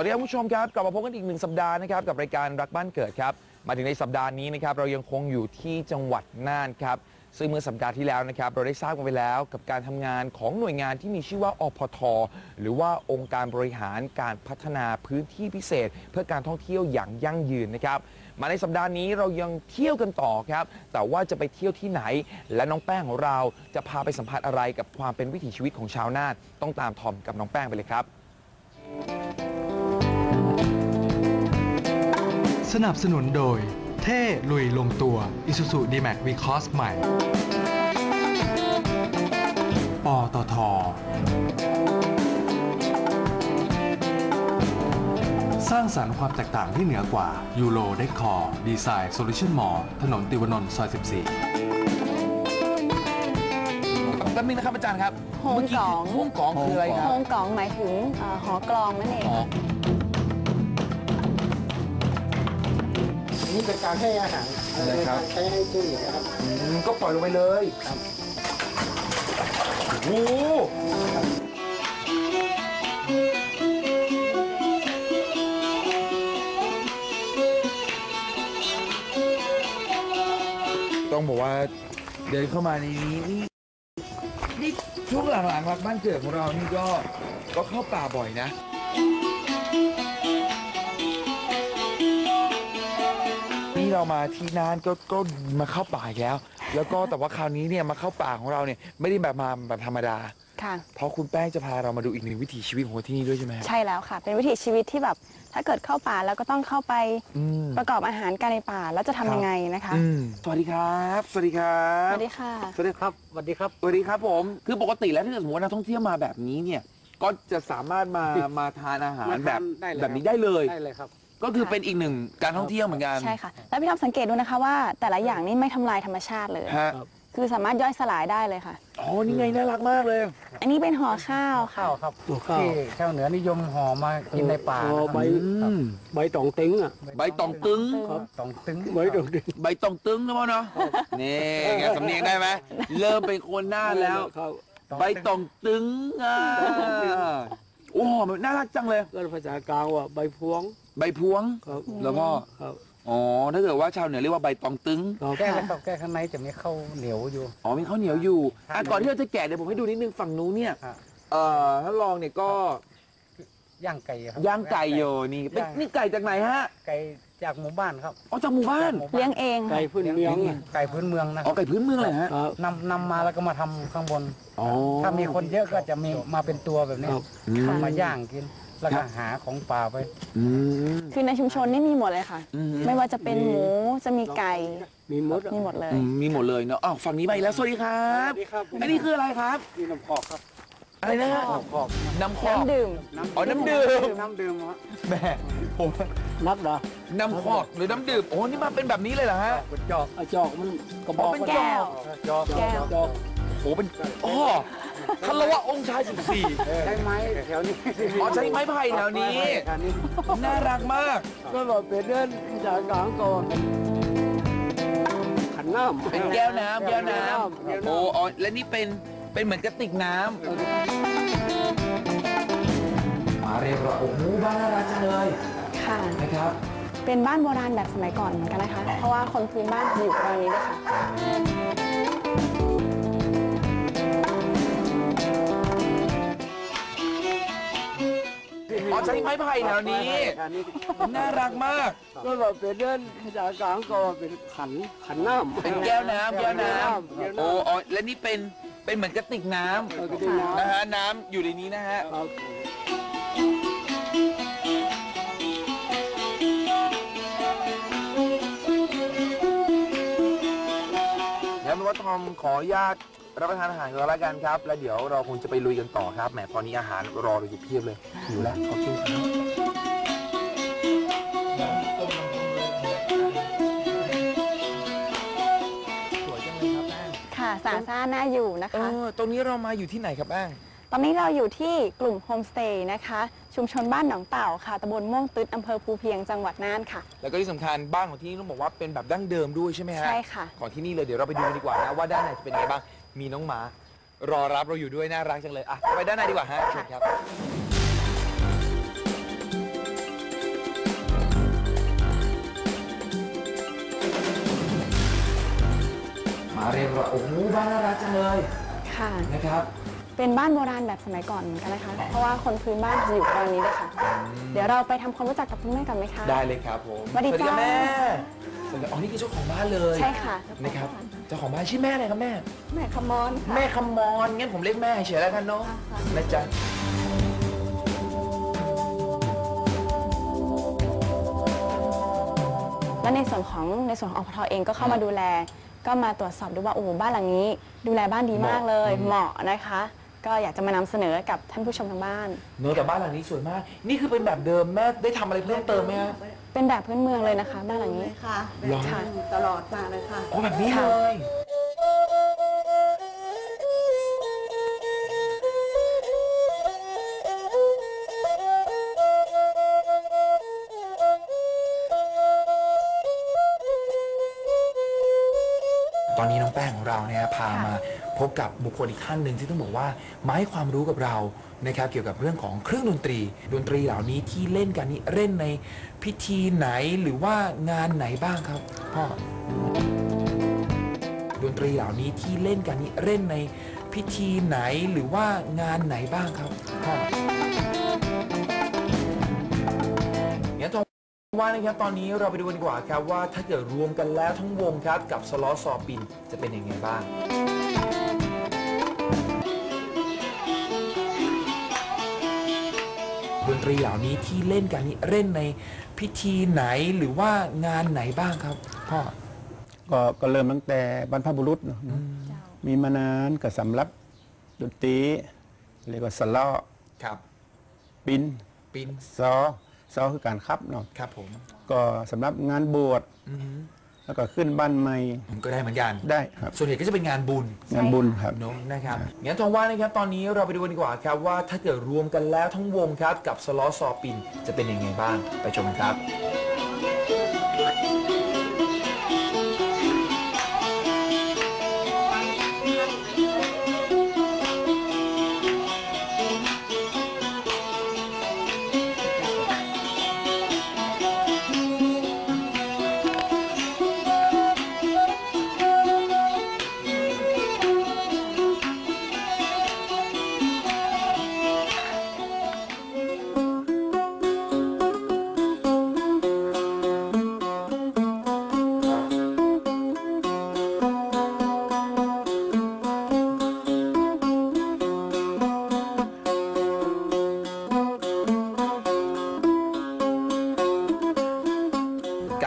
วัสดีครับคุณผู้ชมครับกลับมาพบกันอีกหนึ่งสัปดาห์นะครับกับรายการรักบ้านเกิดครับ มาถึงในสัปดาห์นี้นะครับเรายังคงอยู่ที่จังหวัดน่านครับซึ่งเมื่อสัปดาห์ที่แล้วนะครับเราได้ทราบกันไปแล้วกับการทำงานของหน่วยงานที่มีชื่อว่าอพท หรือว่าองค์การบริหารการพัฒนาพื้นที่พิเศษ เพื่อการท่องเที่ยวอย่างยั่งยืนนะครับมาในสัปดาห์นี้เรายังเที่ยวกันต่อครับ แต่ว่าจะไปเที่ยวที่ไหน และน้องแป้งของเราจะพาไปสัมผัสอะไรกับความเป็นวิถีชีวิตของชาวนานต้องตามทอมกับน้องแป้งไปเลยครับ สนับสนุนโดย เท่ลุยลงตัว Isuzu D-Max V-Cross ใหม่ ปตท สร้างสรรค์ความแตกต่างที่เหนือกว่ายูโรเดคคอร์ดีไซน์โซลูชันมอลถนนติวานนท์ซอย14แป๊บนึงนะครับอาจารย์ครับโฮงกองเมื่กี้คือโฮงกองคืออะไรครับโฮงกองหมายถึงเอ่อหอกลองนั่นเองอ๋อ นี่เป็นการให้อาหารเอ่อนะครับ ใช้ให้จิ้งหรีดนะครับ อืมก็ปล่อยลงไปเลยครับโอ้โหต้องบอกว่าเดินเข้ามาในนี้นี่นี่ช่วงหลังๆรักบ้านเกิดของเรานี่ก็ก็เข้าป่าบ่อยนะ นี่เรามาที่น่านก็ก็มาเข้าป่าอีกแล้ว แล้วก็แต่ว่าคราวนี้เนี่ยมาเข้าป่าของเราเนี่ยไม่ได้แบบมาแบบธรรมดา ค่ะ เพราะคุณแป้งจะพาเรามาดูอีกหนึ่งวิถีชีวิตของคนที่นี่ด้วยใช่ไหมใช่แล้วค่ะ เป็นวิถีชีวิตที่แบบถ้าเกิดเข้าป่าแล้วก็ต้องเข้าไปอืม ประกอบอาหารกันในป่าแล้วจะทำยังไงนะคะ อืมสวัสดีครับ สวัสดีครัสบ วัสดีค่ะ สวัสดีครับสวัสดีครับ สวัสดีครับผม คือปกติแล้วถ้าเกิดสมมติว่านักท่องเที่ยวมาแบบนี้เนี่ย ก็จะสามารถมา มาทานอาหารมาทานแบบได้เลย แบบนี้ได้เลย ได้เลยครับ ก็คือเป็นอีกหนึ่งการท่องเที่ยวเหมือนกันใช่ค่ะ แล้วพี่ทอมสังเกตดูนะคะว่า แต่ละอย่างนี่ไม่ทำลายธรรมชาติเลย ฮะครับคือสามารถย่อยสลายได้เลยค่ะ อ๋อนี่ไงน่ารักมากเลย อันนี้เป็นห่อข้าวค่ะ ข้าวครับข้าวที่ชาวเหนือนิยมห่อมากินในป่าอ๋อนะครับใบ อืมใบตองติ้งอะ ใบตองตึงครับตองตึงใบตองติ้งใบตองตึงนะพ่อเนาะนี่ไงสำเนียงได้ไหมเริ่มเป็นคนหน้าแล้วครับใบตองตึงอะ โอ้โหมันน่ารักจังเลย ก็ภาษากลางว่าใบพวงใบพวง ครับแล้วก็ ครับอ๋อ ถ้าเกิดว่าชาวเหนือเรียกว่าใบตองตึง ครับ แก้แล้วครับแก้ข้างในจะมีข้าวเหนียวอยู่ อ๋อมีข้าวเหนียวอยู่ครับอะก่อนที่เราจะแกะเดี๋ยวผมให้ดูนิดนึงฝั่งนู้นเนี่ย ครับ เอ่อถ้าลองเนี่ยก็ย่างไก่ครับย่างไก่อยู่นี่เป็นย่างนี่ไก่จากไหนฮะ ไก่ จากหมู่บ้านครับอ๋อจากหมู่บ้านจากหมู่เลี้ยงเองไก่ค่ะพื้นเมืองลี้ไก่พื้นเมืองนะอ๋อไก่พื้นเมืองเลยฮะ ครับ นำนำมาแล้วก็มาทำข้างบน อ๋อ ถ้ามีคนเยอะก็จะมีมาเป็นตัวแบบนี้ครับอืมมาย่างกิน แล้วก็หาของป่าไป อืมคือในชุมชนนี่มีหมดเลยค่ะ อืมไม่ว่าจะเป็นหมูจะมีไก่มีมดอะมีหมดเลย อืมมีหมดเลยเนาะอ้าวฝั่งนี้มาอีกแล้วสวัสดีครัสบวัสดีครับอันนี้คืออะไรครับมีน้ำพอกครับ อะไรนะฮะน้ำพอกน้ำคอก น้ำดื่ม อ๋อน้ำดื่ม น้ำดื่มฮะแหม่ผมนักเหรอน้ำคอกหรือน้ำดื่มโอ้นี่มาเป็นแบบนี้เลยเหรอฮะ เป็นจอกเอาจอกมันกระบอ๋ออกเป็นแก้วจอกแก้ว จอกโอ้เป็นอ๋อคารวะองค์ชายสิบสี่ใช้ไม้แถวนี้อ๋อใช้ไม้ไผ่แถวนี้ แถวนี้น่ารักมาก ก็บอกเป็นเดินจากกลางก่อนขันน้ำเป็นแก้วน้ำแก้วน้แก้วำน้ำโอ้อ๋อและนี่เป็น เป็นเหมือนกระติกน้ำมาเรียบร้อยโอ้โหบ้านน่ารักจังเลยค่ะ นะครับ เป็นบ้านโบราณแบบสมัยก่อนเหมือนกันนะคะ เพราะว่าคนพื้นบ้านจะอยู่ตรงนี้ด้วยค่ะ อ๋อใช้ไม้ไผ่แถวนี้ น่ารักมาก ก็บอกเป็นเดินจากกลางก่อนเป็นขันขันน้ำเป็นแก้วน้ำแก้วน้แก้วำน้ำโอ้อ๋อและนี่เป็น เป็นเหมือนกระติกน้ำเออก็เป็นน้ำ นะฮะน้ำอยู่ในนี้นะฮะ ครับแล้วเป็นว่าทอมขออนุญาตรับประทานอาหารก่อนแล้วกันครับ แล้วเดี๋ยวเราคงจะไปลุยกันต่อครับ แหมตอนนี้อาหารรอเราอยู่เพียบเลยหิวแล้วขอกินครับ น่าอยู่นะเอคะ อตรงนี้เรามาอยู่ที่ไหนครับแป้งตอนนี้เราอยู่ที่กลุ่มโฮมสเตย์นะคะ ชุมชนบ้านหนองเต่าค่ะตำบลม่วงตึ๊ดอำเภอภูเพียงจังหวัดน่านค่ะ แล้วก็ที่สำคัญบ้านของที่นี่ต้องบอกว่าเป็นแบบดั้งเดิมด้วยใช่ไหมฮะใช่ค่ะ ของที่นี่เลยเดี๋ยวเราไปดูกันดีกว่านะว่าด้านในจะเป็นยังไงบ้างมีน้องหมา รอรับเราอยู่ด้วยน่ารักจังเลยอะไปด้านในดีกว่าฮะเชิญครับ ว่าโอ้โหบ้านน่ารักจังเลยค่ะ นะครับเป็นบ้านโบราณแบบสมัยก่อนเหมือนกันนะคะ เพราะว่าคนพื้นบ้านจะอยู่ตอนนี้เลยค่ะ เดี๋ยวเราไปทำความรู้จักกับคุณแม่กันไหมคะ ได้เลยครับผมสวัสดีครับจ้าแม่สวัสดีอ๋อนี่คือเจ้าของบ้านเลยใช่ค่ะ นะครับเจ้าของบ้านชื่อแม่อะไรครับแม่ แม่ขมอนค่ะ แม่คำมอนงั้นผมเรียกแม่เฉยแล้วกันเนาะนะจ๊ะและในส่วนของในส่วนของอพทเองก็เข้ามาดูแล ก็มาตรวจสอบดูว่าโอ้โหบ้านหลังนี้ ดูแลบ้านดีมากเลย เหมาะนะคะ ก็อยากจะมานำเสนอกับท่านผู้ชมทางบ้าน เนอะแต่บ้านหลังนี้สวยมาก นี่คือเป็นแบบเดิมแม่ได้ทำอะไรเพิ่มเติมไหมฮะ เป็นแบบพื้นเมืองเลยนะคะ บ้านหลังนี้เลยค่ะหรอค่ะอยู่ตลอดมาเลยค่ะอ๋อแบบนี้ค่ะเลย ตอนนี้น้องแป้งของเราเนี่ยพามาพบกับบุคคลอีกท่านหนึ่งที่ต้องบอกว่ามาให้ความรู้กับเรานะครับเกี่ยวกับเรื่องของเครื่องดนตรี ดนตรีเหล่านี้ที่เล่นกันนี่เล่นในพิธีไหนหรือว่างานไหนบ้างครับพ่อดนตรีเหล่านี้ที่เล่นกันนี่เล่นในพิธีไหนหรือว่างานไหนบ้างครับพ่อ ว่านะครับตอนนี้เราไปดูกันดีกว่าครับว่าถ้าเกิดรวมกันแล้วทั้งวงครับกับสล้อซอปินจะเป็นยังไงบ้าง ดนตรีเหล่านี้ที่เล่นกันนี่เล่นในพิธีไหนหรือว่างานไหนบ้างครับพ่อ ก็ก็เริ่มตั้งแต่บรรพบุรุษเนอะมีมานานก็สำหรับดนตรีเรียกว่าสลอครับ ปินปิน ซอ ซอคือการคับเนาะครับผมก็สำหรับงานบวชอือหือแล้วก็ขึ้นบ้านใหม่ผมก็ได้เหมือนกัน ได้ครับ ส่วนใหญ่ก็จะเป็นงานบุญงานบุญครับ เนอะนะครับงั้นทองว่านะครับตอนนี้เราไปดูกันดีกว่าครับว่าถ้าเกิดรวมกันแล้วทั้งวงครับกับสล้อซอปินจะเป็นยังไงบ้างไปชมกันครับ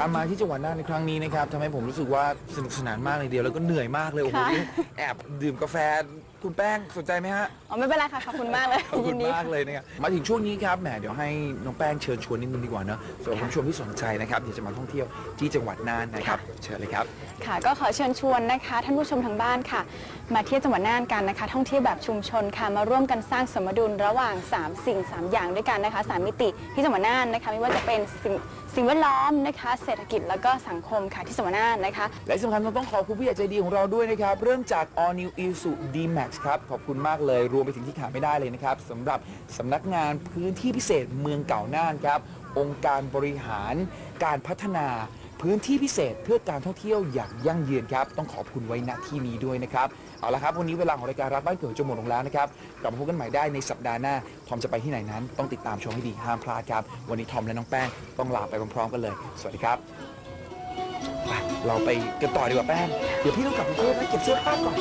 การมาที่จังหวัดน่านในครั้งนี้นะครับทำให้ผมรู้สึกว่าสนุกสนานมากเลยเดียวแล้วก็เหนื่อยมากเลยโอ้โหค่ะ นี่แอบดื่มกาแฟ คุณแป้งสนใจไหมฮะอ๋อไม่เป็นไรค่ะขอบคุณมากเลยขอบคุยิณนดี มากเลยนะครับมาถึงช่วงนี้ครับแหมเดี๋ยวให้น้องแป้งเชิญชวนนิดนึงดีกว่าเนอะสำหรับคุณผู้ชมที่สนใจนะครับอยากจะมาท่องเที่ยวที่จังหวัดน่านนะครับ เชิญเลยครับ ค่ะก็ขอเชิญชวนนะคะท่านผู้ชมทางบ้านค่ะ มาเที่ยวจังหวัดน่านกันนะคะ ท่องเที่ยวแบบชุมชนค่ะมาร่วมกันสร้างสมดุลระหว่าง 3 สิ่ง 3 อย่างด้วยกันนะคะ 3 มิติที่จังหวัดน่านนะคะ ไม่ว่าจะเป็นสิ่งสิ่งแวดล้อมนะคะ เศรษฐกิจแล้วก็สังคมค่ะที่จังหวัดน่านนะคะ และที่สำคัญเราต้องขอบคุณผู้ใหญ่ใจดีของเราด้วยนะครับ เริ่มจาก All New Isuzu D-Max ครับ ขอบคุณมากเลย รวมไปถึงที่ขาดไม่ได้เลยนะครับสำหรับสำนักงานพื้นที่พิเศษเมืองเก่าน่านครับ องค์การบริหารการพัฒนาพื้นที่พิเศษเพื่อการท่องเที่ยวอย่างยั่งยืนครับ ต้องขอบคุณไว้ณที่นี้ด้วยนะครับ เอาละครับ วันนี้เวลาของรายการรักบ้านเกิดจะหมดลงแล้วนะครับ กลับมาพบกันใหม่ได้ในสัปดาห์หน้า ทอมจะไปที่ไหนนั้น ต้องติดตามชมให้ดีห้ามพลาดครับ วันนี้ทอมและน้องแป้งต้องลาไปพร้อมๆกันเลย สวัสดีครับไปเราไปกันต่อดีกว่าแป้ง เดี๋ยวพี่ต้องกลับกรุงเทพนะเก็บเสื้อผ้าก่อน